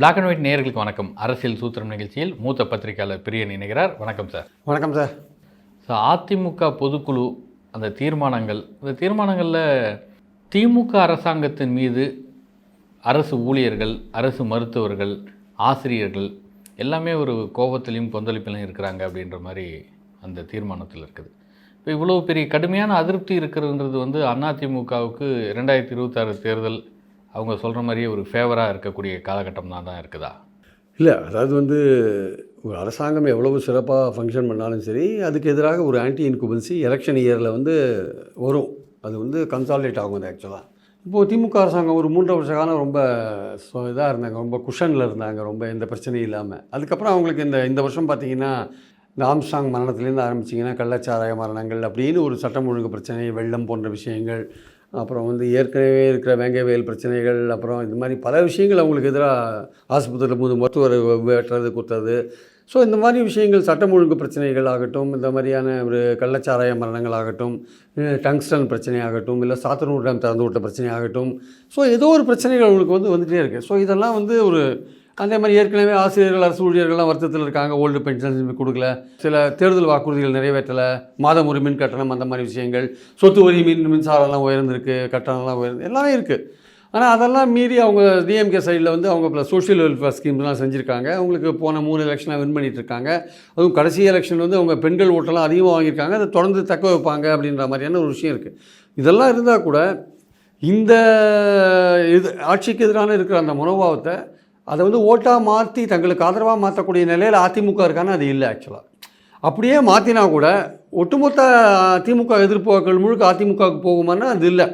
Black and white நேயர்களுக்கு வணக்கம். அரசியல் சூத்திரம் நிகழ்ச்சியில் மூத்த பத்திரிகையாளர் பிரியன் இணைகிறார். வணக்கம் சார் வணக்கம் சார் ஸோ அதிமுக பொதுக்குழு அந்த தீர்மானங்கள் அந்த தீர்மானங்களில் திமுக அரசாங்கத்தின் மீது அரசு ஊழியர்கள் அரசு மருத்துவர்கள் ஆசிரியர்கள் எல்லாமே ஒரு கோபத்திலையும் கொந்தளிப்பிலையும் இருக்கிறாங்க அப்படின்ற மாதிரி அந்த தீர்மானத்தில் இருக்குது. இப்போ இவ்வளோ பெரிய கடுமையான அதிருப்தி இருக்கிறதுன்றது வந்து அதிமுகவுக்கு ரெண்டாயிரத்தி இருபத்தாறு தேர்தல் அவங்க சொல்கிற மாதிரியே ஒரு ஃபேவராக இருக்கக்கூடிய காலகட்டம் தான் தான் இருக்குதா? இல்லை அதாவது வந்து ஒரு அரசாங்கம் எவ்வளவு சிறப்பாக ஃபங்க்ஷன் பண்ணாலும் சரி அதுக்கு எதிராக ஒரு ஆன்டி இன்குபன்சி எலெக்ஷன் இயரில் வந்து வரும். அது வந்து கன்சாலிடேட் ஆகும் அது ஆக்சுவலாக இப்போது திமுக அரசாங்கம் ஒரு மூன்றரை வருஷ காலம் ரொம்ப இதாக இருந்தாங்க ரொம்ப குஷனில் இருந்தாங்க ரொம்ப எந்த பிரச்சனையும் இல்லாமல் அதுக்கப்புறம் அவங்களுக்கு இந்த இந்த வருஷம் பார்த்தீங்கன்னா இந்த ஆம்ஸ்டாங் மரணத்துலேருந்து ஆரம்பிச்சிங்கன்னா கள்ளச்சாராய மரணங்கள் அப்படின்னு ஒரு சட்டம் ஒழுங்கு பிரச்சனை வெள்ளம் போன்ற விஷயங்கள் அப்புறம் வந்து ஏற்கனவே இருக்கிற வேங்கவேல் பிரச்சனைகள் அப்புறம் இது மாதிரி பல விஷயங்கள் அவங்களுக்கு எதிராக ஆஸ்பத்திரியில் போது மருத்துவர் வெட்டுறது குத்துறது ஸோ இந்த மாதிரி விஷயங்கள் சட்டம் ஒழுங்கு பிரச்சனைகள் ஆகட்டும் இந்த மாதிரியான ஒரு கள்ளச்சாராய மரணங்கள் ஆகட்டும் டங்ஸ்டன் பிரச்சனை ஆகட்டும் இல்லை சாத்தனூர் டேம் திறந்து விட்ட பிரச்சனை ஆகட்டும். ஸோ ஏதோ ஒரு பிரச்சனைகள் அவங்களுக்கு வந்து வந்துகிட்டே இருக்குது ஸோ இதெல்லாம் வந்து ஒரு அதே மாதிரி ஏற்கனவே ஆசிரியர்கள் அரசு ஊழியர்கள்லாம் வருத்தத்தில் இருக்காங்க. ஓல்டு பென்ஷன் கொடுக்கல. சில தேர்தல் வாக்குறுதிகள் நிறைவேற்றலை. மாதம் ஒரு மின் கட்டணம் அந்த மாதிரி விஷயங்கள். சொத்து வரி மின் மின்சாரம்லாம் உயர்ந்திருக்கு கட்டணம்லாம் உயர்ந்து எல்லாமே இருக்குது ஆனால் அதெல்லாம் மீறி அவங்க டிஎம்கே சைடில் வந்து அவங்க ப்ளஸ் சோஷியல் வெல்ஃபேர் ஸ்கீம்லாம் செஞ்சுருக்காங்க. அவங்களுக்கு போன மூணு எலெக்ஷனாக வின் பண்ணிகிட்டு இருக்காங்க. அதுவும் கடைசி எலெக்ஷன் வந்து அவங்க பெண்கள் ஓட்டெல்லாம் அதிகமாக வாங்கியிருக்காங்க. அதை தொடர்ந்து தக்க வைப்பாங்க அப்படின்ற மாதிரியான ஒரு விஷயம் இருக்குது இதெல்லாம் இருந்தால் கூட இந்த இது ஆட்சிக்கு எதிரான இருக்கிற அந்த மனோபாவத்தை அதை வந்து ஓட்டாக மாற்றி தங்களுக்கு ஆதரவாக மாற்றக்கூடிய நிலையில் அதிமுக இருக்கான்னு அது இல்லை ஆக்சுவலாக அப்படியே மாற்றினா கூட ஒட்டுமொத்த திமுக எதிர்ப்புகள் முழுக்க அதிமுகவுக்கு போகுமானா அது இல்லை.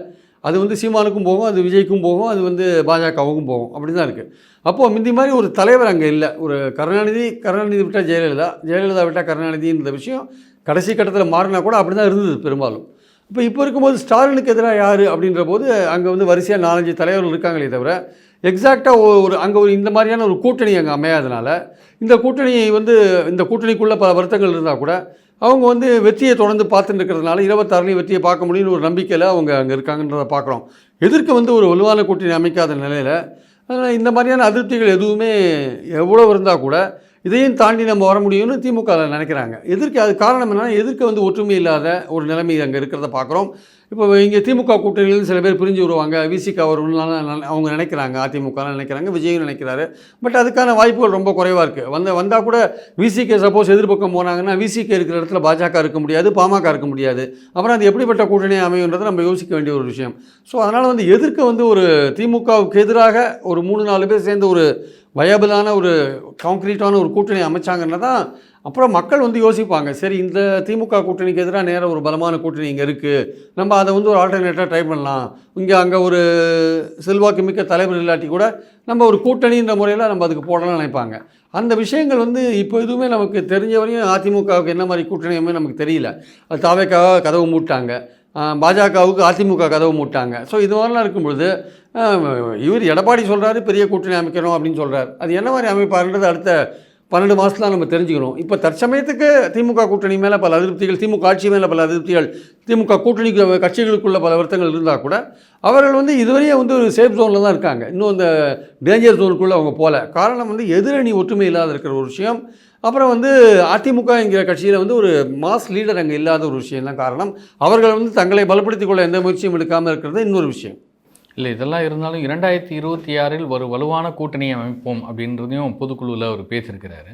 அது வந்து சீமானுக்கும் போகும் அது விஜய்க்கும் போகும் அது வந்து பாஜகவுக்கும் போகும். அப்படி தான் இருக்குது அப்போது முந்தி மாதிரி ஒரு தலைவர் அங்கே இல்லை. ஒரு கருணாநிதி கருணாநிதி விட்டால் ஜெயலலிதா ஜெயலலிதா விட்டால் கருணாநிதின்ற விஷயம் கடைசி கட்டத்தில் மாறினா கூட அப்படி தான் இருந்தது பெரும்பாலும். இப்போ இப்போ இருக்கும்போது ஸ்டாலினுக்கு எதிராக யார் அப்படின்ற போது அங்கே வந்து வரிசையாக நாலஞ்சு தலைவர்கள் இருக்காங்களே தவிர எக்ஸாக்டாக ஒரு அங்கே ஒரு இந்த மாதிரியான ஒரு கூட்டணி அங்கே அமையாதனால இந்த கூட்டணி வந்து இந்த கூட்டணிக்குள்ளே பல வருத்தங்கள் இருந்தால் கூட அவங்க வந்து வெற்றியை தொடர்ந்து பார்த்துட்டு இருக்கிறதுனால இருபத்தாறுலையும் வெற்றியை பார்க்க முடியும்னு ஒரு நம்பிக்கையில் அவங்க அங்கே இருக்காங்கன்றதை பார்க்குறோம். எதிர்க்க வந்து ஒரு வலுவான கூட்டணி அமைக்காத நிலையில் அதனால் இந்த மாதிரியான அதிருப்திகள் எதுவுமே எவ்வளோ இருந்தால் கூட இதையும் தாண்டி நம்ம வர முடியும்னு திமுக நினைக்கிறாங்க. எதிர்க்க அது காரணம் என்னென்னா எதிர்க்க வந்து ஒற்றுமை இல்லாத ஒரு நிலைமை அங்கே இருக்கிறத பார்க்குறோம். இப்போ இங்கே திமுக கூட்டணியிலேருந்து சில பேர் பிரிஞ்சு வருவாங்க. விசிக வரும்னால அவங்க நினைக்கிறாங்க. அதிமுகலாம் நினைக்கிறாங்க. விஜயும் நினைக்கிறாரு. பட் அதுக்கான வாய்ப்புகள் ரொம்ப குறைவாக இருக்குது வந்த வந்தால் கூட விசிகே சப்போஸ் எதிர்பக்கம் போனாங்கன்னா விசிகே இருக்கிற இடத்துல பாஜக இருக்க முடியாது பாமக இருக்க முடியாது. அப்புறம் அது எப்படிப்பட்ட கூட்டணி அமையுன்றதை நம்ம யோசிக்க வேண்டிய ஒரு விஷயம். ஸோ அதனால் வந்து எதிர்க்க வந்து ஒரு திமுகவுக்கு எதிராக ஒரு மூணு நாலு பேர் சேர்ந்து ஒரு வயபிளான ஒரு கான்க்ரீட்டான ஒரு கூட்டணி அமைச்சாங்கன்னா தான் அப்புறம் மக்கள் வந்து யோசிப்பாங்க சரி இந்த திமுக கூட்டணிக்கு எதிராக நேராக ஒரு பலமான கூட்டணி இங்கே இருக்குது நம்ம அதை வந்து ஒரு ஆல்டர்னேட்டாக ட்ரை பண்ணலாம். இங்கே அங்கே ஒரு செல்வாக்கு மிக்க தலைவர் இல்லாட்டி கூட நம்ம ஒரு கூட்டணின்ற முறையில் நம்ம அதுக்கு போடலாம்னு நினைப்பாங்க. அந்த விஷயங்கள் வந்து இப்போ எதுவுமே நமக்கு தெரிஞ்ச வரையும் அதிமுகவுக்கு என்ன மாதிரி கூட்டணியுமே நமக்கு தெரியல. அது தாவேக்காக கதவு மூட்டாங்க. பாஜகவுக்கு அதிமுக கதவு மூட்டாங்க. ஸோ இது மாதிரிலாம் இருக்கும்பொழுது இவர் எடப்பாடி சொல்கிறாரு பெரிய கூட்டணி அமைக்கணும் அப்படின்னு சொல்கிறார் அது என்ன மாதிரி அமைப்பாருன்றது அடுத்த பன்னெண்டு மாதத்தில் நம்ம தெரிஞ்சுக்கணும். இப்போ தற்சமயத்துக்கு திமுக கூட்டணி மேலே பல அதிருப்திகள் திமுக ஆட்சி மேலே பல அதிருப்திகள் திமுக கூட்டணி கட்சிகளுக்குள்ள பல வருத்தங்கள் இருந்தால் கூட அவர்கள் வந்து இதுவரையும் வந்து ஒரு சேஃப் ஜோனில் தான் இருக்காங்க. இன்னும் அந்த டேஞ்சர் ஜோனுக்குள்ளே அவங்க போகல காரணம் வந்து எதிரணி ஒற்றுமை இல்லாத இருக்கிற ஒரு விஷயம். அப்புறம் வந்து அதிமுக என்கிற கட்சியில் வந்து ஒரு மாஸ் லீடர் அங்கே இல்லாத ஒரு விஷயம் தான் காரணம். அவர்கள் வந்து தங்களை பலப்படுத்திக் கொள்ள எந்த முயற்சியும் எடுக்காமல் இருக்கிறது இன்னொரு விஷயம். இல்லை இதெல்லாம் இருந்தாலும் இரண்டாயிரத்தி இருபத்தி ஆறில் ஒரு வலுவான கூட்டணியை அமைப்போம் அப்படின்றதையும் பொதுக்குழுவில் அவர் பேசியிருக்கிறாரு.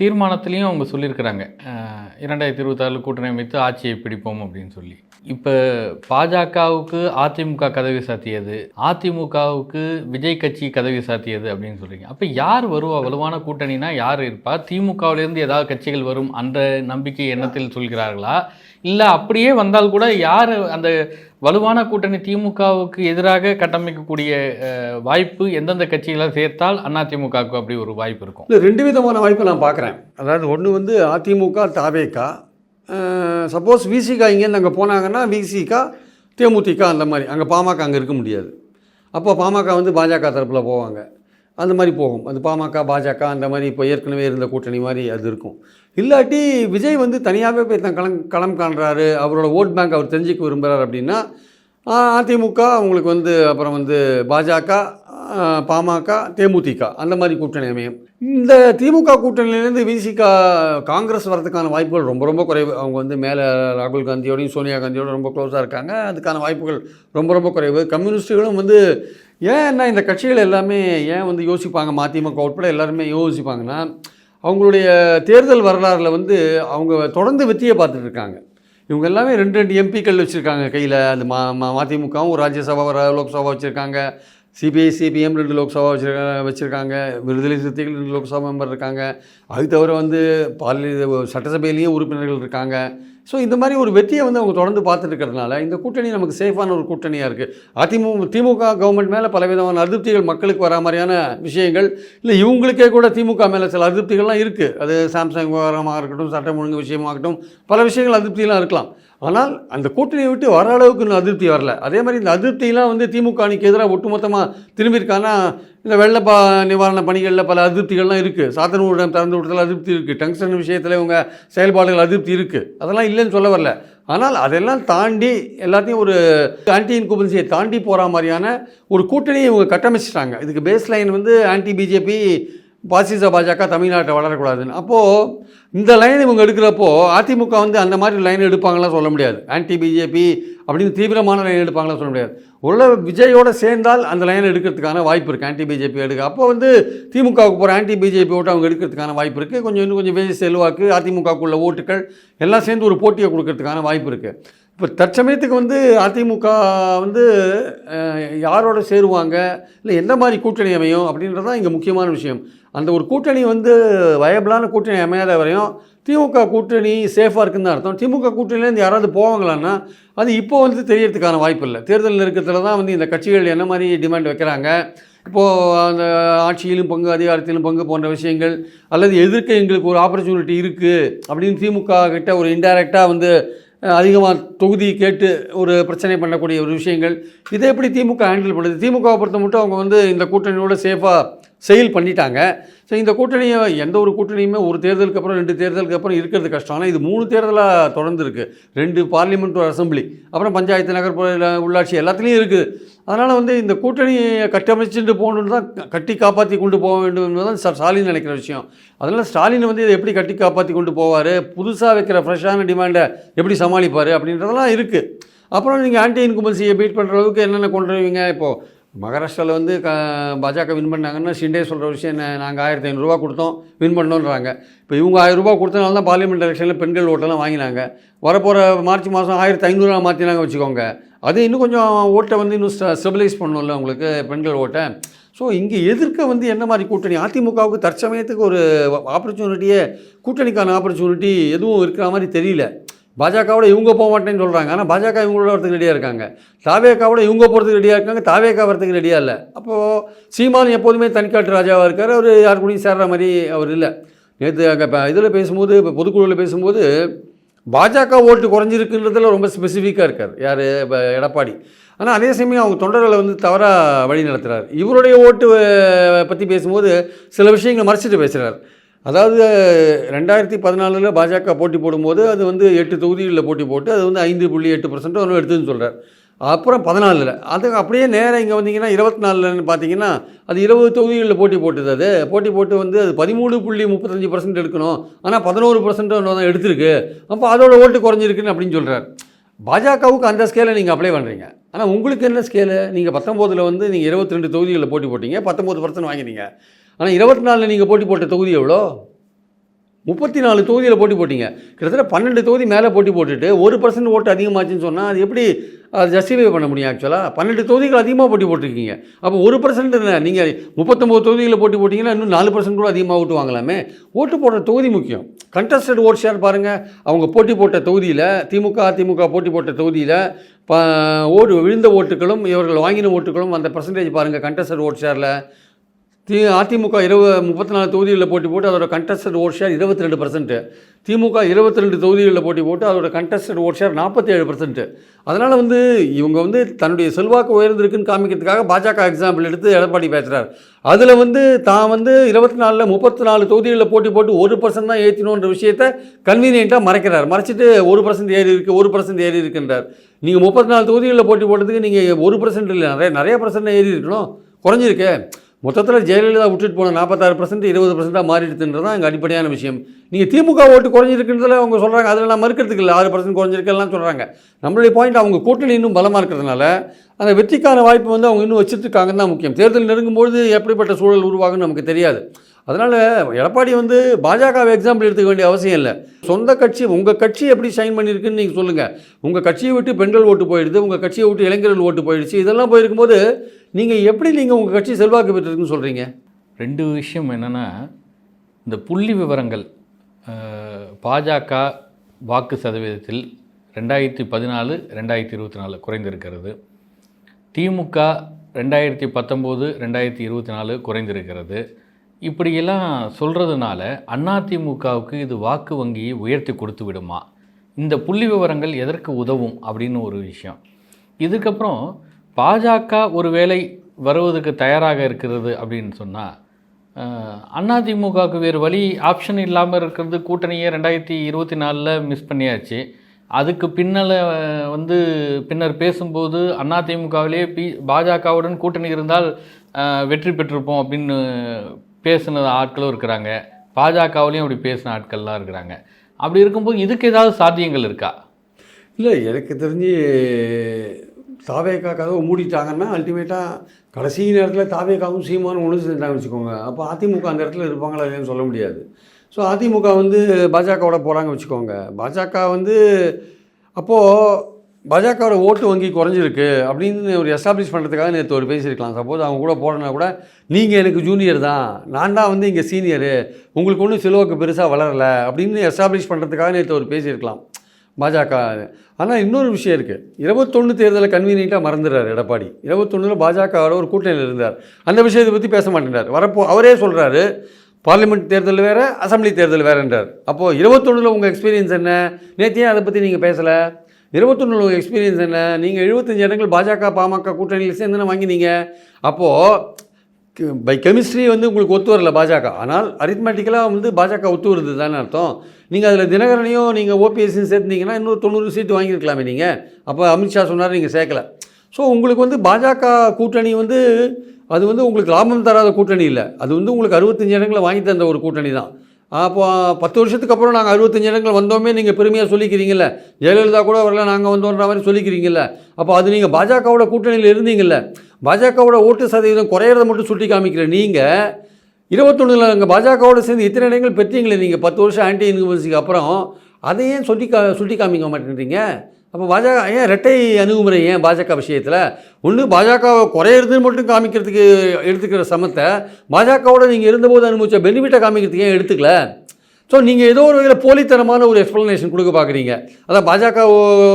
தீர்மானத்துலேயும் அவங்க சொல்லியிருக்கிறாங்க. இரண்டாயிரத்தி இருபத்தாறில் கூட்டணி அமைத்து ஆட்சியை பிடிப்போம் அப்படின்னு சொல்லி. இப்போ பாஜகவுக்கு அதிமுக கதவி சாத்தியது அதிமுகவுக்கு விஜய் கட்சி கதவி சாத்தியது அப்படின்னு சொல்கிறீங்க அப்போ யார் வருவா? வலுவான கூட்டணினா யார் இருப்பா? திமுகவிலேருந்து ஏதாவது கட்சிகள் வரும் அந்த நம்பிக்கை எண்ணத்தில் சொல்கிறார்களா? இல்லை அப்படியே வந்தால் கூட யார் அந்த வலுவான கூட்டணி திமுகவுக்கு எதிராக கட்டமைக்கக்கூடிய வாய்ப்பு எந்தெந்த கட்சிகளை சேர்த்தால் அதிமுகவுக்கு அப்படி ஒரு வாய்ப்பு இருக்கும்? இல்லை ரெண்டு விதமான வாய்ப்பை நான் பார்க்குறேன். அதாவது ஒன்று வந்து அதிமுக தாவேக்கா சப்போஸ் விசிகா இங்கேருந்து அங்கே போனாங்கன்னா விசிகா தேமுதிக அந்த மாதிரி. அங்கே பாமக அங்கே இருக்க முடியாது. அப்போ பாமக வந்து பாஜக தரப்பில் போவாங்க. அந்த மாதிரி போகும். அது பாமக பாஜக அந்த மாதிரி இப்போ ஏற்கனவே இருந்த கூட்டணி மாதிரி அது இருக்கும். இல்லாட்டி விஜய் வந்து தனியாகவே போய் தன் களம் களம் காண்றாரு. அவரோட ஓட் பேங்க் அவர் தெரிஞ்சுக்க விரும்புகிறார் அப்படின்னா அதிமுக அவங்களுக்கு வந்து அப்புறம் வந்து பாஜக பாமக தேமுதிக அந்த மாதிரி கூட்டணி அமையும். இந்த திமுக கூட்டணியிலேருந்து விசிக காங்கிரஸ் வரதுக்கான வாய்ப்புகள் ரொம்ப ரொம்ப குறைவு. அவங்க வந்து மேலே ராகுல் காந்தியோடையும் சோனியா காந்தியோட ரொம்ப க்ளோஸாக இருக்காங்க. அதுக்கான வாய்ப்புகள் ரொம்ப ரொம்ப குறைவு. கம்யூனிஸ்ட்டுகளும் வந்து ஏன் என்ன இந்த கட்சிகள் எல்லாமே ஏன் வந்து யோசிப்பாங்க? மதிமுக உட்பட எல்லாருமே யோசிப்பாங்கன்னா அவங்களுடைய தேர்தல் வரலாறில் வந்து அவங்க தொடர்ந்து வெற்றியை பார்த்துட்டு இருக்காங்க. இவங்க எல்லாமே ரெண்டு ரெண்டு எம்பிக்கள் வச்சுருக்காங்க கையில். அந்த மா மதிமுகவும் ஒரு ராஜ்யசபா லோக்சபா வச்சுருக்காங்க. சிபிஐ சிபிஎம் ரெண்டு லோக்சபா வச்சுருக்காங்க வச்சுருக்காங்க. விடுதலை சிறுத்தைகள் ரெண்டு லோக்சபா மெம்பர் இருக்காங்க. அது தவிர வந்து பாலி சட்டசபையிலேயும் உறுப்பினர்கள் இருக்காங்க. ஸோ இந்த மாதிரி ஒரு வெற்றியை வந்து அவங்க தொடர்ந்து பார்த்துட்டு இருக்கிறதுனால இந்த கூட்டணி நமக்கு சேஃபான ஒரு கூட்டணியாக இருக்குது அதிமுக திமுக கவர்மெண்ட் மேலே பலவிதமான அதிருப்திகள் மக்களுக்கு வரா மாதிரியான விஷயங்கள். இல்லை இவங்களுக்கே கூட திமுக மேலே சில அதிருப்திகள்லாம் இருக்குது அது சாம்சங் விவகாரமாக இருக்கட்டும் சட்டம் ஒழுங்கு விஷயமாகட்டும் பல விஷயங்கள் அதிருப்தியெல்லாம் இருக்கலாம். ஆனால் அந்த கூட்டணியை விட்டு வர அளவுக்கு இன்னும் அதிருப்தி வரல. அதே மாதிரி இந்த அதிருப்தியெலாம் வந்து திமுக அணிக்கு எதிராக ஒட்டுமொத்தமாக திரும்பியிருக்காங்கன்னா இந்த வெள்ள பா நிவாரண பணிகளில் பல அதிருப்திகள்லாம் இருக்குது சாத்தனூரிடம் திறந்து விடுறதுல அதிருப்தி இருக்குது டங்ஸ்டன் விஷயத்தில் இவங்க செயல்பாடுகள் அதிருப்தி இருக்குது அதெல்லாம் இல்லைன்னு சொல்ல வரல. ஆனால் அதெல்லாம் தாண்டி எல்லாத்தையும் ஒரு ஆன்டி இன்குபன்சியை தாண்டி போகிற மாதிரியான ஒரு கூட்டணியை இவங்க கட்டமைச்சிட்டாங்க. இதுக்கு பேஸ் லைன் வந்து ஆன்டி பிஜேபி பாசிச பாஜக தமிழ்நாட்டை வளரக்கூடாதுன்னு. அப்போது இந்த லைன் இவங்க எடுக்கிறப்போ அதிமுக வந்து அந்த மாதிரி லைன் எடுப்பாங்களாம் சொல்ல முடியாது. ஆன்டி பிஜேபி அப்படின்னு தீவிரமான லைன் எடுப்பாங்களாம் சொல்ல முடியாது. உள்ள விஜயோட சேர்ந்தால் அந்த லைன் எடுக்கிறதுக்கான வாய்ப்பு இருக்குது ஆன்டி பிஜேபி எடுக்க. அப்போ வந்து திமுகவுக்கு போகிற ஆன்டி பிஜேபி ஓட்டு அவங்க எடுக்கிறதுக்கான வாய்ப்பு இருக்குது கொஞ்சம் இன்னும் கொஞ்சம் விஜய் செல்வாக்கு அதிமுகவுக்குள்ள ஓட்டுகள் எல்லாம் சேர்ந்து ஒரு போட்டியை கொடுக்கறதுக்கான வாய்ப்பு இருக்குது இப்போ தற்சமயத்துக்கு வந்து அதிமுக வந்து யாரோட சேருவாங்க? இல்லை எந்த மாதிரி கூட்டணி அமையும்? அப்படின்றது தான் இங்கே முக்கியமான விஷயம். அந்த ஒரு கூட்டணி வந்து வயபிளான கூட்டணி அமையாத வரையும் திமுக கூட்டணி சேஃபாக இருக்குன்னு தான் அர்த்தம். திமுக கூட்டணியிலேருந்து யாராவது போவாங்களான்னா அது இப்போ வந்து தெரியறதுக்கான வாய்ப்பு இல்லை. தேர்தல் நெருக்கத்தில் தான் வந்து இந்த கட்சிகள் என்ன மாதிரி டிமாண்ட் வைக்கிறாங்க? இப்போது அந்த ஆட்சியிலும் பங்கு அதிகாரத்திலும் பங்கு போன்ற விஷயங்கள் அல்லது எதிர்க்க எங்களுக்கு ஒரு ஆப்பர்ச்சுனிட்டி இருக்குது அப்படின்னு திமுக கிட்ட ஒரு இன்டைரக்டாக வந்து அதிகமாக தொகுதி கேட்டு ஒரு பிரச்சனை பண்ணக்கூடிய ஒரு விஷயங்கள். இதை எப்படி திமுக ஹேண்டில் பண்ணுது? திமுகவை பொறுத்த மட்டும் அவங்க வந்து இந்த கூட்டணியோட சேஃபாக செயல் பண்ணிட்டாங்க. ஸோ இந்த கூட்டணியை எந்த ஒரு கூட்டணியுமே ஒரு தேர்தலுக்கு அப்புறம் ரெண்டு தேர்தலுக்கு அப்புறம் இருக்கிறது கஷ்டம். ஆனால் இது மூணு தேர்தலாக தொடர்ந்து இருக்குது ரெண்டு பார்லிமெண்ட் ஒரு அசம்பிளி அப்புறம் பஞ்சாயத்து நகர்ப்புற உள்ளாட்சி எல்லாத்துலேயும் இருக்குது அதனால் வந்து இந்த கூட்டணியை கட்டமைச்சுட்டு போகணுன்னு தான் கட்டி காப்பாற்றி கொண்டு போக வேண்டும் என்பதுதான் ஸ்டா- ஸ்டாலின் நினைக்கிற விஷயம். அதனால் ஸ்டாலின் வந்து இதை எப்படி கட்டி காப்பாற்றி கொண்டு போவார்? புதுசாக வைக்கிற ஃப்ரெஷ்ஷான டிமாண்டை எப்படி சமாளிப்பார்? அப்படின்றதெல்லாம் இருக்குது அப்புறம் நீங்கள் ஆன்டி இன்குமன்சியை பீட் பண்ணுற அளவுக்கு என்னென்ன கொண்டு வருவீங்க? இப்போது மகாராஷ்டிராவில் வந்து க பாஜக வின் பண்ணாங்கன்னா ஷிண்டே சொல்கிற விஷயம் என்ன? நாங்கள் ஆயிரத்தி ஐநூறுரூவா கொடுத்தோம் வின் பண்ணோன்றாங்க. இப்போ இவங்க ஆயிரம் கொடுத்தனால தான் பார்லிமெண்ட் எலெக்ஷனில் பெண்கள் ஓட்டெல்லாம் வாங்கினாங்க. வரப்போகிற மார்ச் மாதம் ஆயிரத்தி ஐநூறுரூவா மாற்றினாங்க வச்சுக்கோங்க. அது இன்னும் கொஞ்சம் ஓட்டை வந்து இன்னும் ஸ்டெபிலைஸ் பண்ணணும்ல உங்களுக்கு பெண்கள் ஓட்டை ஸோ இங்கே எதிர்க்க வந்து என்ன மாதிரி கூட்டணி? அதிமுகவுக்கு தற்சமயத்துக்கு ஒரு ஆப்பர்ச்சுனிட்டியே கூட்டணிக்கான ஆப்பர்ச்சுனிட்டி எதுவும் இருக்கிற மாதிரி தெரியல. பாஜகவோட இவங்க போக மாட்டேன்னு சொல்கிறாங்க ஆனால் பாஜக இவங்களோட வரத்துக்கு ரெடியாக இருக்காங்க. தாவேக்காவோட இவங்க போகிறதுக்கு ரெடியாக இருக்காங்க. தாவேக்கா வரத்துக்கு ரெடியாக இல்லை. அப்போது சீமான் எப்போதுமே தனிக்காட்டு ராஜாவாக இருக்கார். அவர் யார் கூடயும் சேர்ற மாதிரி அவர் இல்லை. நேற்று அங்கே இப்போ இதில் பேசும்போது இப்போ பொதுக்குழுவில் பேசும்போது பாஜக ஓட்டு குறைஞ்சிருக்குன்றதில் ரொம்ப ஸ்பெசிஃபிக்காக இருக்கார். யார்? இப்போ எடப்பாடி. ஆனால் அதே சமயம் அவங்க தொண்டர்களை வந்து தவறாக வழி நடத்துகிறார் இவருடைய ஓட்டு பற்றி பேசும்போது சில விஷயங்களை மறைச்சிட்டு பேசுகிறார் அதாவது ரெண்டாயிரத்தி பதினாலில் பாஜக போட்டி போடும்போது அது வந்து எட்டு தொகுதிகளில் போட்டி போட்டு அது வந்து ஐந்து புள்ளி எட்டு பர்சன்ட் ஒன்று எடுத்துன்னு சொல்கிறார் அப்புறம் பதினாலில் அது அப்படியே நேராக இங்கே வந்தீங்கன்னா இருபத்தி நாலுலன்னு பார்த்தீங்கன்னா அது இருபது தொகுதிகளில் போட்டி போட்டுது அது. போட்டி போட்டு வந்து அது பதிமூணு புள்ளி முப்பத்தஞ்சு பர்சன்ட் எடுக்கணும். ஆனால் பதினோரு பர்சன்ட் தான் எடுத்திருக்கு. அப்போ அதோட ஓட்டு குறைஞ்சிருக்குன்னு அப்படின்னு சொல்கிறார் பாஜகவுக்கு அந்த ஸ்கேலை நீங்கள் அப்ளை பண்ணுறீங்க ஆனால் உங்களுக்கு என்ன ஸ்கேலு நீங்கள் பத்தொம்போதில் வந்து நீங்கள் இருபத்தி ரெண்டு தொகுதிகளில் போட்டி போட்டிங்க பத்தொம்போது பர்சன்ட் வாங்கினீங்க. ஆனால் இருபத்தி நாலில் நீங்கள் போட்டி போட்ட தொகுதி எவ்வளோ? முப்பத்தி நாலு தொகுதியில் போட்டி போட்டீங்க. கிட்டத்தட்ட பன்னெண்டு தொகுதி மேலே போட்டி போட்டுட்டு ஒரு பர்சன்ட் ஓட்டு அதிகமாச்சுன்னு சொன்னால் அது எப்படி அது ஜஸ்டிஃபை பண்ண முடியும் ஆக்சுவலாக பன்னெண்டு தொகுதிகள் அதிகமாக போட்டி போட்டிருக்கீங்க. அப்போ ஒரு பர்சன்ட் நீங்கள் முப்பத்தொம்போது தொகுதியில் போட்டி போட்டிங்கன்னா இன்னும் நாலு பர்சன்ட் கூட அதிகமாக ஓட்டு வாங்கலாமே? ஓட்டு போடுற தொகுதி முக்கியம். கண்டஸ்டட் ஓட் ஷேர் பாருங்கள் அவங்க போட்டி போட்ட தொகுதியில் திமுக அதிமுக போட்டி போட்ட தொகுதியில் ஓடு ஓட்டு விழுந்த ஓட்டுகளும் இவர்கள் வாங்கின ஓட்டுகளும் அந்த பர்சன்டேஜ் பாருங்கள் கண்டஸ்டட் ஓட் ஷேரில் தி அதிமுக இருபது முப்பத்தி நாலு தொகுதிகளில் போட்டி போட்டு அதோட கண்டஸ்டட் ஓட் ஷேர் இருபத்தி ரெண்டு பர்சன்ட்டு திமுக இருபத்தி ரெண்டு தொகுதிகளில் போட்டி போட்டு அதோட கண்டஸ்டட் ஓட் ஷேர் நாற்பத்தி ஏழு பர்சன்ட்டு அதனால் வந்து இவங்க வந்து தன்னுடைய செல்வாக்கு உயர்ந்திருக்குன்னு காமிக்கிறதுக்காக பாஜக எக்ஸாம்பிள் எடுத்து எடப்பாடி பேசுகிறார் அதில் வந்து தான் வந்து இருபத்தி நாலில் முப்பத்தி நாலு தொகுதிகளில் போட்டி போட்டு ஒரு பர்சன்ட் தான் ஏற்றினோன்ற விஷயத்தை கன்வீனியண்ட்டாக மறைக்கிறார். மறைச்சிட்டு ஒரு பர்சன்ட் ஏறி இருக்குது ஒரு பர்சன்ட் ஏறி இருக்குன்றார். நீங்கள் முப்பத்தி நாலு தொகுதிகளில் போட்டி போட்டதுக்கு நீங்கள் ஒரு பர்சன்ட் இல்லை நிறைய நிறைய பர்சன்ட் ஏறி இருக்கணும். குறைஞ்சிருக்கு. மொத்தத்தில் ஜெயலலிதா விட்டுட்டு போன நாற்பத்தாறு பர்சன்ட் இருபது பர்சன்ட்டாக மாறிடுதுன்றது தான் எங்கள் அடிப்படையான விஷயம். நீங்கள் திமுக ஓட்டு குறைஞ்சிருக்குன்றதுல அவங்க சொல்கிறாங்க அதில் நான் மறுக்கிறதுக்கு இல்லை ஆறு பர்சன்ட் குறைஞ்சிருக்கெல்லாம் சொல்கிறாங்க நம்மளுடைய பாயிண்ட் அவங்க கூட்டணி இன்னும் பலமாக இருக்கிறதுனால அந்த வெற்றிக்கான வாய்ப்பு வந்து அவங்க இன்னும் வச்சுருக்காங்கன்னு தான் முக்கியம். தேர்தல் நெருங்கும்போது எப்படிப்பட்ட சூழல் உருவாகும்னு நமக்கு தெரியாது. அதனால் எடப்பாடி வந்து பாஜகவை எக்ஸாம்பிள் எடுத்துக்க வேண்டிய அவசியம் இல்லை. சொந்த கட்சி உங்கள் கட்சி எப்படி சைன் பண்ணியிருக்குன்னு நீங்கள் சொல்லுங்கள் உங்கள் கட்சியை விட்டு பெண்கள் ஓட்டு போயிடுது உங்கள் கட்சியை விட்டு இளைஞர்கள் ஓட்டு போயிடுச்சு. இதெல்லாம் போயிருக்கும்போது நீங்கள் எப்படி நீங்கள் உங்கள் கட்சி செல்வாக்கு பெற்றிருக்குன்னு சொல்கிறீங்க ரெண்டு விஷயம் என்னென்னா இந்த புள்ளி விவரங்கள் பாஜக வாக்கு சதவீதத்தில் ரெண்டாயிரத்தி பதினாலு ரெண்டாயிரத்தி இருபத்தி நாலு குறைந்திருக்கிறது. திமுக ரெண்டாயிரத்தி பத்தொம்போது ரெண்டாயிரத்தி இருபத்தி நாலு குறைந்திருக்கிறது. இப்படியெல்லாம் சொல்கிறதுனால அதிமுகவுக்கு இது வாக்கு வங்கியை உயர்த்தி கொடுத்து விடுமா? இந்த புள்ளி விவரங்கள் எதற்கு உதவும் அப்படின்னு ஒரு விஷயம். இதுக்கப்புறம் பாஜக ஒருவேளை வருவதற்கு தயாராக இருக்கிறது அப்படின்னு சொன்னால் அதிமுகவுக்கு வேறு வழி ஆப்ஷன் இல்லாமல் இருக்கிறது கூட்டணியை ரெண்டாயிரத்தி இருபத்தி நாலில் மிஸ் பண்ணியாச்சு. அதுக்கு பின்னல வந்து பின்னர் பேசும்போது அதிமுகவிலே பி பாஜகவுடன் கூட்டணி இருந்தால் வெற்றி பெற்றிருப்போம் அப்படின்னு பேசின ஆட்களும் இருக்கிறாங்க. பாஜகவுலேயும் அப்படி பேசின ஆட்கள்லாம் இருக்கிறாங்க. அப்படி இருக்கும்போது இதுக்கு ஏதாவது சாத்தியங்கள் இருக்கா? இல்லை எனக்கு தெரிஞ்சு தாவேக்கா கதவை மூடிட்டாங்கன்னா அல்டிமேட்டாக கடைசி நேரத்தில் தாவேக்காவும் சீமானும் ஒன்று செஞ்சாங்கன்னு வச்சுக்கோங்க. அப்போ அதிமுக அந்த இடத்துல இருப்பாங்களா இல்லைன்னு சொல்ல முடியாது. ஸோ அதிமுக வந்து பாஜகவோட போகிறாங்க வச்சுக்கோங்க. பாஜக வந்து அப்போது பாஜகவோட ஓட்டு வங்கி குறைஞ்சிருக்கு அப்படின்னு ஒரு எஸ்டாப்ளிஷ் பண்ணுறதுக்காக நேற்று ஒரு பேசியிருக்கலாம். சப்போஸ் அவங்க கூட போடனா கூட நீங்கள் எனக்கு ஜூனியர் தான். நான் தான் வந்து இங்கே சீனியரு உங்களுக்கு ஒன்றும் சிலுவைக்கு பெருசாக வளரலை. அப்படின்னு எஸ்டாப்ளிஷ் பண்ணுறதுக்காக நேற்று ஒரு பேசியிருக்கலாம். பாஜக. ஆனால் இன்னொரு விஷயம் இருக்குது இருபத்தொன்று தேர்தலை கன்வீனியண்ட்டாக மறந்துடுறார் எடப்பாடி. இருபத்தொன்னில் பாஜகவோட ஒரு கூட்டணியில் இருந்தார். அந்த விஷயத்தை பற்றி பேச மாட்டேங்கிறார் வரப்போ அவரே சொல்கிறாரு பார்லிமெண்ட் தேர்தல் வேறு அசம்பிளி தேர்தல் வேறுன்றார். அப்போது இருபத்தொன்னில் உங்கள் எக்ஸ்பீரியன்ஸ் என்ன? நேற்றையே அதை பற்றி நீங்கள் பேசலை? இருபத்தொன்னில் உங்கள் எக்ஸ்பீரியன்ஸ் என்ன? நீங்கள் எழுபத்தஞ்சு இடங்கள் பாஜக பாமக கூட்டணியில் சேர்ந்து வாங்கினீங்க? அப்போது பை கெமிஸ்ட்ரி வந்து உங்களுக்கு ஒத்து வரல பாஜக. ஆனால் அரித்மெட்டிக்கலாக வந்து பாஜக ஒத்து வருது தானே அர்த்தம். நீங்கள் அதில் தினகரனையும் நீங்கள் ஓபிஎஸ்சியும் சேர்த்துனீங்கன்னா இன்னொரு தொண்ணூறு சீட்டு வாங்கியிருக்கலாமே நீங்கள் அப்போ அமித்ஷா சொன்னார் நீங்கள் சேர்க்கல. ஸோ உங்களுக்கு வந்து பாஜக கூட்டணி வந்து அது வந்து உங்களுக்கு லாபம் தராத கூட்டணி இல்லை. அது வந்து உங்களுக்கு அறுபத்தஞ்சு இடங்களை வாங்கி தந்த ஒரு கூட்டணி தான். அப்போ பத்து வருஷத்துக்கு அப்புறம் நாங்கள் அறுபத்தஞ்சு இடங்கள் வந்தோமே நீங்கள் பெருமையாக சொல்லிக்கிறீங்கல்ல? ஜெயலலிதா கூட வரல நாங்கள் வந்தோன்ற மாதிரி சொல்லிக்கிறீங்கல்ல? அப்போ அது நீங்கள் பாஜகவோட கூட்டணியில் இருந்தீங்கல்ல? பாஜகவோட ஓட்டு சதவீதம் குறையிறத மட்டும் சுட்டி காமிக்கிற நீங்கள் இருபத்தொன்னில் அங்கே பாஜகவோட சேர்ந்து இத்தனை இடங்கள் பெற்றீங்களே நீங்கள் பத்து வருஷம் ஆன்டி இன்கம்பன்சிக்கு அப்புறம் அதை ஏன் சொல்லி கா சுட்டி காமிக்க மாட்டேன்றீங்க? அப்போ பாஜக ஏன் ரெட்டை அணுகுமுறை ஏன் பாஜக விஷயத்தில்? ஒன்று பாஜக குறையிறதுன்னு மட்டும் காமிக்கிறதுக்கு எடுத்துக்கிற சமத்தை பாஜகவோட நீங்கள் இருந்தபோது அனுபவிச்ச பெனிஃபிட்டை காமிக்கிறதுக்கு ஏன் எடுத்துக்கல? ஸோ நீங்கள் ஏதோ ஒரு வகையில் போலித்தனமான ஒரு எக்ஸ்ப்ளனேஷன் கொடுக்க பார்க்குறீங்க அதான் பாஜக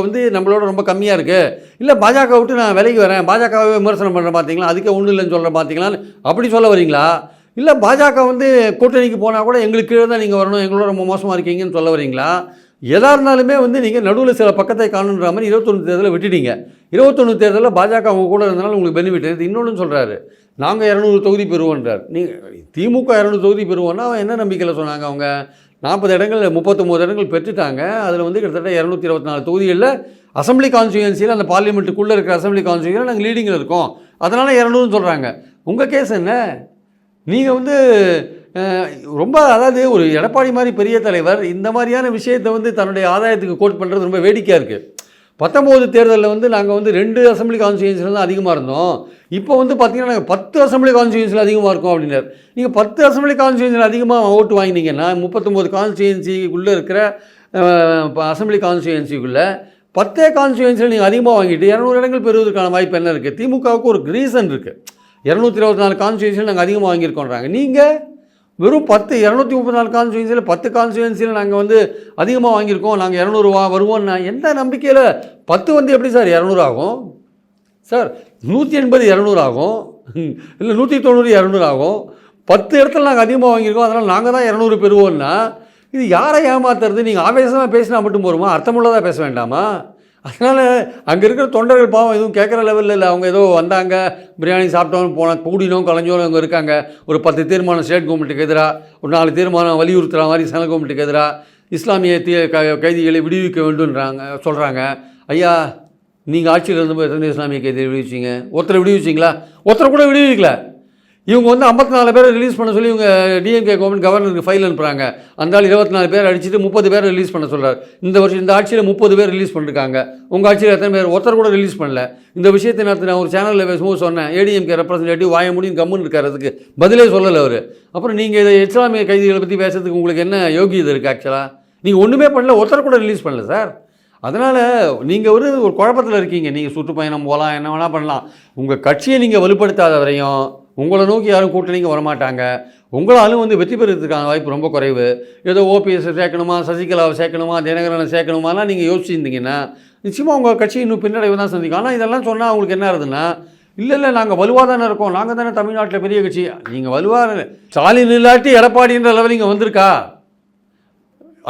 வந்து நம்மளோட ரொம்ப கம்மியாக இருக்குது இல்லை பாஜக விட்டு நான் விலைக்கு வரேன் பாஜகவை விமர்சனம் பண்ணுறேன் பார்த்தீங்களா அதுக்கே ஒன்றும் இல்லைன்னு சொல்கிறேன் பார்த்தீங்களான்னு அப்படி சொல்ல வரீங்களா? இல்லை பாஜக வந்து கூட்டணிக்கு போனால் கூட எங்களுக்கு கீழே தான் நீங்கள் வரணும் எங்களோட ரொம்ப மோசமாக இருக்கீங்கன்னு சொல்ல வரீங்களா? எதா இருந்தாலுமே வந்து நீங்கள் நடுவில் சில பக்கத்தை காணுன்ற மாதிரி இருபத்தொன்று தேர்தலில் விட்டுட்டீங்க. இருபத்தொன்று தேர்தலில் பாஜக அவங்க கூட இருந்தனால உங்களுக்கு பெனிஃபிட் இருக்குது இன்னொன்று சொல்கிறாரு நாங்கள் இரநூறு தொகுதி பெறுவோன்றார் நீங்கள் திமுக இரநூறு தொகுதி பெறுவோன்னா அவன் என்ன நம்பிக்கையில் சொன்னாங்க அவங்க? நாற்பது இடங்கள் முப்பத்தொம்போது இடங்கள் பெற்றுட்டாங்க. அதில் வந்து கிட்டத்தட்ட இரநூத்தி இருபத்தி நாலு தொகுதிகளில் அசம்பிளி கான்ஸ்டியூன்சியில் அந்த பார்லிமெண்ட்டுக்குள்ளே இருக்கிற அசம்பிளி கான்ஸ்டியூன்சியில் நாங்கள் லீடிங்கில் இருக்கோம். அதனால் இரநூறுன்னு சொல்கிறாங்க உங்கள் கேஸ் என்ன? நீங்கள் வந்து ரொம்ப அதாவது ஒரு எடப்பாடி மாதிரி பெரிய தலைவர் இந்த மாதிரியான விஷயத்தை வந்து தன்னுடைய ஆதாயத்துக்கு கோட் பண்ணுறது ரொம்ப வேடிக்கையாக இருக்குது பத்தொம்போது தேர்தலில் வந்து நாங்கள் வந்து ரெண்டு அசம்பிளி கான்ஸ்டியூன்சியில் தான் அதிகமாக இருந்தோம். இப்போ வந்து பார்த்தீங்கன்னா நாங்கள் பத்து அசம்பிளி கான்ஸ்டியூன்சியில் அதிகமாக இருக்கோம் அப்படின்னார். நீங்கள் பத்து அசம்பிளி கான்ஸ்டியூன்சியில் அதிகமாக ஓட்டு வாங்கினீங்கன்னா முப்பத்தொம்போது கான்ஸ்டியூன்சிக்குள்ளே இருக்கிற அசம்பிளி கான்ஸ்டியூன்சிக்குள்ளே பத்தே கான்ஸ்டியூன்சியில் நீங்கள் அதிகமாக வாங்கிட்டு இரநூறு இடங்கள் பெறுவதற்கான வாய்ப்பு என்ன இருக்குது திமுகவுக்கு ஒரு ரீசன் இருக்குது இரநூத்தி இருபத்தி நாலு கான்ஸ்டியூன்சியில் நாங்கள் அதிகமாக வாங்கியிருக்கோன்றாங்க நீங்கள் வெறும் பத்து இரநூத்தி முப்பத்தி நாலு கான்ஸ்டுவன்சியில் பத்து கான்ஸ்டுவன்சியில் நாங்கள் வந்து அதிகமாக வாங்கியிருக்கோம். நாங்கள் இரநூறுவா வருவோம்னா எந்த நம்பிக்கையில்? பத்து வந்து எப்படி சார் இரநூறு ஆகும்? சார் நூற்றி எண்பது இரநூறு ஆகும். இல்லை நூற்றி தொண்ணூறு இரநூறு ஆகும். பத்து இடத்துல நாங்கள் அதிகமாக வாங்கியிருக்கோம். அதனால் நாங்கள் தான் இரநூறு பெறுவோம்னா இது யாரை ஏமாத்துறது? நீங்கள் ஆவேசமாக பேசினா மட்டும் போருமா அர்த்தமுள்ளதாக பேச வேண்டாமா? அதனால் அங்கே இருக்கிற தொண்டர்கள் பாவம் எதுவும் கேட்குற லெவலில் இல்லை. அவங்க ஏதோ வந்தாங்க பிரியாணி சாப்பிட்டோம் போனால் கூடினோம் கலைஞ்சோம் அங்கே இருக்காங்க. ஒரு பத்து தீர்மானம் ஸ்டேட் கவர்மெண்ட்டுக்கு எதிராக ஒரு நாலு தீர்மானம் வலியுறுத்துகிற மாதிரி சென்ட்ரல் கவர்மெண்ட்டுக்கு எதிராக இஸ்லாமிய தீ க கைதிகளை விடுவிக்க வேண்டும்ன்றாங்க சொல்கிறாங்க ஐயா நீங்கள் ஆட்சியில் இருந்தபோது எத்தனை இஸ்லாமிய கைதியை விடுவிச்சிங்க? ஒருத்தரை விடுவிச்சிங்களா? ஒருத்தரை கூட விடுவிக்கல. இவங்க வந்து ஐம்பத்தி நாலு பேரை ரிலீஸ் பண்ண சொல்லி இவங்க டிஎம்கே கவர்மெண்ட் கவர்னருக்கு ஃபைல் அனுப்புகிறாங்க அந்த ஆள் இருபத்தி நாலு பேர் அடிச்சுட்டு முப்பது பேர் ரிலீஸ் பண்ண சொல்கிறார் இந்த வருஷம் இந்த ஆட்சியில் முப்பது பேர் ரிலீஸ் பண்ணிருக்காங்க. உங்கள் ஆட்சியில் எத்தனை பேர்? ஒருத்தர் கூட ரிலீஸ் பண்ணல. இந்த விஷயத்தை நான் நான் ஒரு சேனலில் பேசும்போது சொன்னேன். ஏடிஎம்கே ரெப்ரசன்டேட்டிவ் வாய முடியும் கம்முன்னு இருக்கிறதுக்கு பதிலே சொல்லலை அவர். அப்புறம் நீங்கள் இதை இஸ்லாமிய கைதிகளை பற்றி பேசுறதுக்கு உங்களுக்கு என்ன யோகியது இருக்குது ஆக்சுவலாக நீங்கள் ஒன்றுமே பண்ணல ஒருத்தர் கூட ரிலீஸ் பண்ணல சார் அதனால் நீங்கள் ஒரு ஒரு குழப்பத்தில் இருக்கீங்க. நீங்கள் சுற்றுப்பயணம் போகலாம் என்ன வேணால் பண்ணலாம். உங்கள் கட்சியை நீங்கள் வலுப்படுத்தாத வரையும் உங்களை நோக்கி யாரும் கூட்டணிக்கு வரமாட்டாங்க. உங்களாலும் வந்து வெற்றி பெறுறதுக்கான வாய்ப்பு ரொம்ப குறைவு. ஏதோ ஓபிஎஸ் சேர்க்கணுமா சசிகலாவை சேர்க்கணுமா தினகரனை சேர்க்கணுமாலாம் நீங்கள் யோசிச்சிருந்தீங்கன்னா நிச்சயமாக உங்கள் கட்சி இன்னும் பின்னடைவு தான் சந்திக்கும். ஆனால் இதெல்லாம் சொன்னால் அவங்களுக்கு என்ன ஆகுதுன்னா இல்லை இல்லை நாங்கள் வலுவாக தானே இருக்கோம். நாங்கள் தானே தமிழ்நாட்டில் பெரிய கட்சி. நீங்கள் வலுவாக ஸ்டாலின் இல்லாட்டி எடப்பாடின்ற லெவல் இங்கே வந்திருக்கா?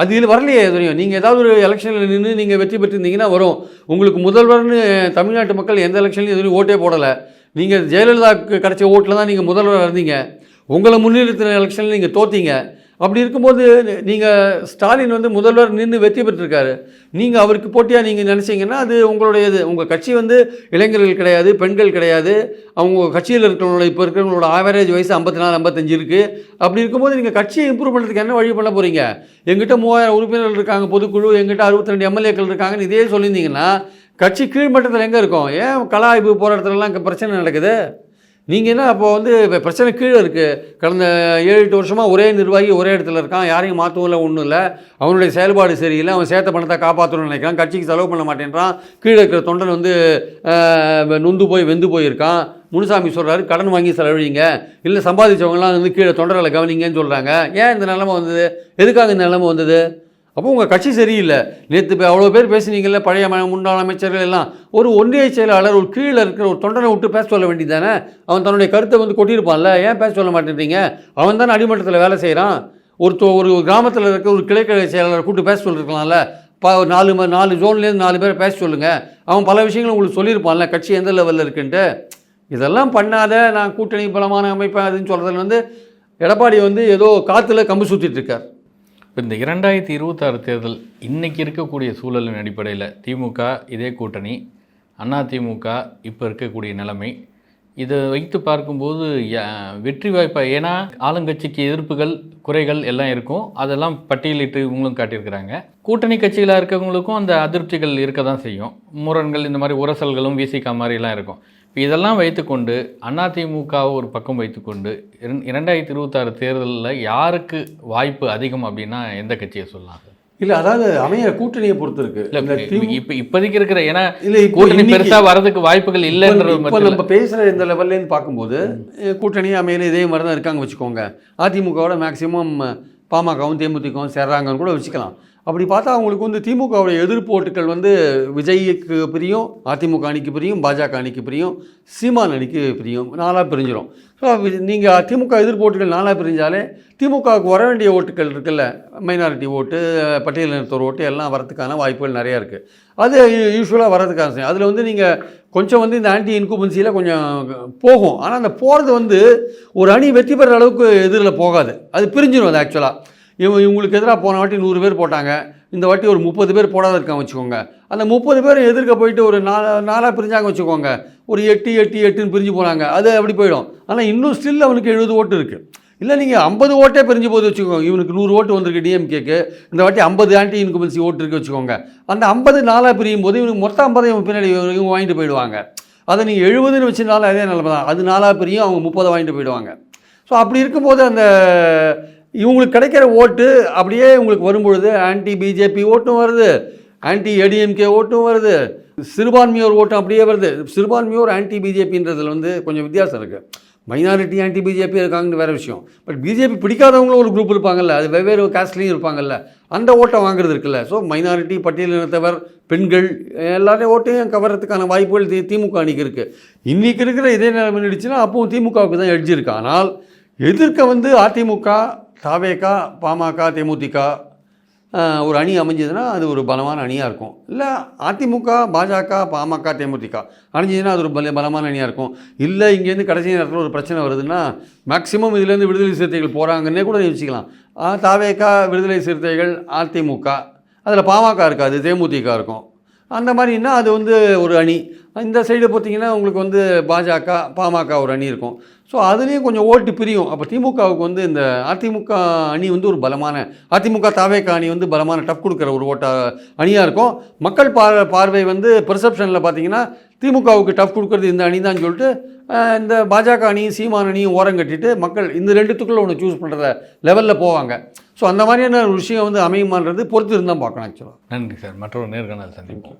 அது இது வரலையே தெரியும் நீங்கள் ஏதாவது ஒரு எலெக்ஷனில் நின்று நீங்கள் வெற்றி பெற்றிருந்தீங்கன்னா வரும். உங்களுக்கு முதல்வர்னு தமிழ்நாட்டு மக்கள் எந்த எலெக்ஷன்லையும் எதுவும் ஓட்டே போடலை. நீங்கள் ஜெயலலிதாவுக்கு கிடச்ச ஓட்டில் தான் நீங்கள் முதல்வர் இருந்தீங்க. உங்களை முன்னிறுத்தின எலெக்ஷனில் நீங்கள் தோத்தீங்க. அப்படி இருக்கும்போது நீங்கள் ஸ்டாலின் வந்து முதல்வர் நின்று வெற்றி பெற்றிருக்காரு. நீங்கள் அவருக்கு போட்டியாக நீங்கள் நினச்சிங்கன்னா அது உங்களுடையது. உங்கள் கட்சி வந்து இளைஞர்கள் கிடையாது பெண்கள் கிடையாது. அவங்க கட்சியில் இருக்கிறவங்களோட இப்போ இருக்கிறவங்களோட ஆவரேஜ் வயசு ஐம்பத்தி நாலு ஐம்பத்தஞ்சு இருக்குது அப்படி இருக்கும்போது நீங்கள் கட்சியை இம்ப்ரூவ் பண்ணுறதுக்கு என்ன வழி பண்ண போகிறீங்க எங்கிட்ட மூவாயிரம் உறுப்பினர்கள் இருக்காங்க பொதுக்குழு. எங்கிட்ட அறுபத்தி ரெண்டு எம்எல்ஏக்கள் இருக்காங்கன்னு இதே சொல்லியிருந்தீங்கன்னா கட்சி கீழ்மட்டத்தில் எங்கே இருக்கும்? ஏன் கலாய்ப்பு போகிற இடத்துலலாம் இங்கே பிரச்சனை நடக்குது? நீங்கள் என்ன அப்போ வந்து இப்போ பிரச்சனை கீழே இருக்குது கடந்த ஏழு எட்டு வருஷமாக ஒரே நிர்வாகி ஒரே இடத்துல இருக்கான். யாரையும் மாற்றவும் இல்லை ஒன்றும் இல்லை. அவனுடைய செயல்பாடு சரியில்லை. அவன் சேர்த்த பணத்தை காப்பாற்றணும்னு நினைக்கிறான். கட்சிக்கு செலவு பண்ண மாட்டேன்றான். கீழே இருக்கிற தொண்டன் வந்து நொந்து போய் வெந்து போயிருக்கான். முனுசாமி சொல்கிறாரு கடன் வாங்கி செலவழிங்க. இல்லை சம்பாதிச்சவங்கலாம் வந்து கீழே தொண்டர்களை கவனிங்கன்னு சொல்கிறாங்க ஏன் இந்த நிலமை வந்தது? எதுக்காக இந்த நிலமை வந்தது? அப்போ உங்கள் கட்சி சரியில்லை. நேற்று இப்போ அவ்வளோ பேர் பேசுனீங்கல்ல பழைய முன்னாள் அமைச்சர்கள் எல்லாம். ஒரு ஒன்றிய செயலாளர் ஒரு கீழே இருக்கிற ஒரு தொண்டனை விட்டு பேச சொல்ல வேண்டியதானே அவன் தன்னுடைய கருத்தை வந்து கொட்டியிருப்பான்ல ஏன் பேச சொல்ல மாட்டேன்றீங்க? அவன் தானே அடிமட்டத்தில் வேலை செய்கிறான் ஒரு ஒரு கிராமத்தில் இருக்க ஒரு கிளைக்கழக செயலாளர் கூப்பிட்டு பேச சொல்லிருக்கலாம்ல. பா நாலு ம- நாலு ஜோன்லேருந்து நாலு பேர் பேச சொல்லுங்கள் அவன் பல விஷயங்களும் உங்களுக்கு சொல்லியிருப்பான்ல கட்சி எந்த லெவலில் இருக்குன்ட்டு. இதெல்லாம் பண்ணாத நான் கூட்டணி பலமான அமைப்பேன் அதுன்னு சொல்கிறதுல வந்து எடப்பாடி வந்து ஏதோ காற்றுல கம்பு சுற்றிட்டு இருக்கார். இப்போ இந்த இரண்டாயிரத்தி இருபத்தாறு தேர்தல் இன்றைக்கி இருக்கக்கூடிய சூழலின் அடிப்படையில் திமுக இதே கூட்டணி அண்ணா திமுக இப்போ இருக்கக்கூடிய நிலைமை. இதை வைத்து பார்க்கும்போது வெற்றி வாய்ப்பாக ஏன்னா ஆளுங்கட்சிக்கு எதிர்ப்புகள் குறைகள் எல்லாம் இருக்கும். அதெல்லாம் பட்டியலிட்டு இவங்களும் காட்டியிருக்கிறாங்க. கூட்டணி கட்சிகளாக இருக்கவங்களுக்கும் அந்த அதிருப்திகள் இருக்க தான் செய்யும். முரண்கள் இந்த மாதிரி உரசல்களும் விசிகா மாதிரிலாம் இருக்கும். இப்போ இதெல்லாம் வைத்துக்கொண்டு அதிமுகவை ஒரு பக்கம் வைத்துக்கொண்டு இரண்- இரண்டாயிரத்தி இருபத்தாறு தேர்தலில் யாருக்கு வாய்ப்பு அதிகம் அப்படின்னா எந்த கட்சியை சொல்லலாம் இல்லை அதாவது அமைய கூட்டணியை பொறுத்து இருக்கு இல்ல இப்ப இப்போதைக்கு இருக்கிற ஏன்னா இல்லை கூட்டணி இன்னைக்கு- பெருசா வரதுக்கு வாய்ப்புகள் இல்லைன்ற இப்போ- நம்ம பேசுகிற இந்த லெவல்லேருந்து பார்க்கும்போது கூட்டணி அமையில இதே மாதிரி தான் இருக்காங்க வச்சுக்கோங்க. அதிமுகவோட மேக்சிமம் பாமகவும் தேமுதிகவும் சேர்றாங்கன்னு கூட வச்சுக்கலாம். அப்படி பார்த்தா அவங்களுக்கு வந்து திமுகவுடைய எதிர்ப்பு ஓட்டுகள் வந்து விஜய்க்கு பிரியும் அதிமுக அணிக்கு பிரியும் பாஜக அணிக்கு பிரியும் சீமான் அணிக்கு பிரியும். நாளாக பிரிஞ்சிடும் ஸோ நீங்கள் திமுக எதிர்ப்பு ஓட்டுகள் நாளாக பிரிஞ்சாலே திமுகவுக்கு வர வேண்டிய ஓட்டுகள் இருக்குல்ல மைனாரிட்டி ஓட்டு பட்டியலினத்தோர் ஓட்டு எல்லாம் வரதுக்கான வாய்ப்புகள் நிறையா இருக்குது அது யூஸ்வலாக வரதுக்கான அதில் வந்து நீங்கள் கொஞ்சம் வந்து இந்த ஆன்டி இன்குபன்சியில் கொஞ்சம் போகும். ஆனால் அந்த போகிறது வந்து ஒரு அணி வெற்றி பெற அளவுக்கு எதிரில் போகாது. அது பிரிஞ்சிடும் அது ஆக்சுவலாக இவங்க இவங்களுக்கு எதிராக போன வாட்டி நூறு பேர் போட்டாங்க. இந்த வாட்டி ஒரு முப்பது பேர் போடாத இருக்காங்க வச்சுக்கோங்க. அந்த முப்பது பேர் எதிர்க்க போயிட்டு ஒரு நாலா நாலாக பிரிஞ்சாங்க வச்சுக்கோங்க. ஒரு எட்டு எட்டு எட்டுன்னு பிரிஞ்சு போனாங்க. அது அப்படி போயிடும். ஆனால் இன்னும் ஸ்டில் அவனுக்கு எழுபது ஓட்டு இருக்குது இல்லை நீங்கள் ஐம்பது ஓட்டே பிரிஞ்சு போது வச்சுக்கோங்க. இவனுக்கு நூறு ஓட்டு வந்திருக்கு டிஎம்கேக்கு இந்த வாட்டி ஐம்பது ஆன்டி இன்குமென்சி ஓட்டு இருக்கு வச்சுக்கோங்க. அந்த ஐம்பது நாலாக பிரியும் போது இவனுக்கு மொத்தம் ஐம்பது இவன் பின்னாடி இவங்க வாங்கிட்டு போயிடுவாங்க. அதை நீங்கள் எழுபதுன்னு வச்சுனாலும் அதே நிலமை தான் அது நாலாக பிரியும் அவங்க முப்பதை வாங்கிட்டு போயிடுவாங்க. ஸோ அப்படி இருக்கும்போது அந்த இவங்களுக்கு கிடைக்கிற ஓட்டு அப்படியே இவங்களுக்கு வரும்பொழுது ஆன்டி பிஜேபி ஓட்டும் வருது ஆன்டி ஏடிஎம்கே ஓட்டும் வருது. சிறுபான்மையோர் ஓட்டும் அப்படியே வருது. சிறுபான்மையோர் ஆன்டி பிஜேபின்றதுல வந்து கொஞ்சம் வித்தியாசம் இருக்குது மைனாரிட்டி ஆன்டி பிஜேபி இருக்காங்கன்னு வேறு விஷயம். பட் பிஜேபி பிடிக்காதவங்களும் ஒரு குரூப் இருப்பாங்கல்ல அது வெவ்வேறு காஸ்ட்லேயும் இருப்பாங்கல்ல அந்த ஓட்டை வாங்குறது இருக்குல்ல. ஸோ மைனாரிட்டி பட்டியலினத்தவர் பெண்கள் எல்லாரையும் ஓட்டையும் கவர்றதுக்கான வாய்ப்புகள் தி- திமுக அணிக்கு இருக்குது இன்றைக்கி இருக்கிற இதே நிலைமை நடிச்சுன்னா அப்பவும் திமுகவுக்கு தான் எட்ஜ் இருக்கு. ஆனால் எதிர்க்க வந்து அதிமுக தாவேகா பாமக தேமுதிக ஒரு அணி அமைஞ்சதுன்னா அது ஒரு பலமான அணியாக இருக்கும். இல்லை அதிமுக பாஜக பாமக தேமுதிக அணிஞ்சதுன்னா அது ஒரு பல பலமான அணியாக இருக்கும். இல்லை இங்கேருந்து கடைசி நேரத்தில் ஒரு பிரச்சனை வருதுன்னா மேக்சிமம் இதுலேருந்து விடுதலை சிறுத்தைகள் போகிறாங்கன்னே கூட யோசிக்கலாம் தாவேகா விடுதலை சிறுத்தைகள் அதிமுக அதில் பாமக இருக்காது தேமுதிக இருக்கும். அந்த மாதிரின்னா அது வந்து ஒரு அணி. இந்த சைடு பார்த்தீங்கன்னா உங்களுக்கு வந்து பாஜக பாமக ஒரு அணி இருக்கும். ஸோ அதுலேயும் கொஞ்சம் ஓட்டு பிரியும். அப்போ திமுகவுக்கு வந்து இந்த அதிமுக அணி வந்து ஒரு பலமான அதிமுக தாவேக அணி வந்து பலமான டஃப் கொடுக்குற ஒரு ஓட்ட அணியாக இருக்கும். மக்கள் பார் பார்வை வந்து பெர்செப்ஷனில் பார்த்தீங்கன்னா திமுகவுக்கு டஃப் கொடுக்குறது இந்த அணி தான் சொல்லிட்டு இந்த பாஜக அணியும் சீமான அணியும் ஓரம் கட்டிட்டு மக்கள் இந்த ரெண்டுத்துக்குள்ளே ஒன்று சூஸ் பண்ணுற லெவலில் போவாங்க. ஸோ அந்த மாதிரியான ஒரு விஷயம் வந்து அமையுமான்றது பொறுத்து இருந்தால் பார்க்கணும் ஆக்சுவலாக நன்றி சார். மற்றொரு நேர்காணல் சந்திப்போம்.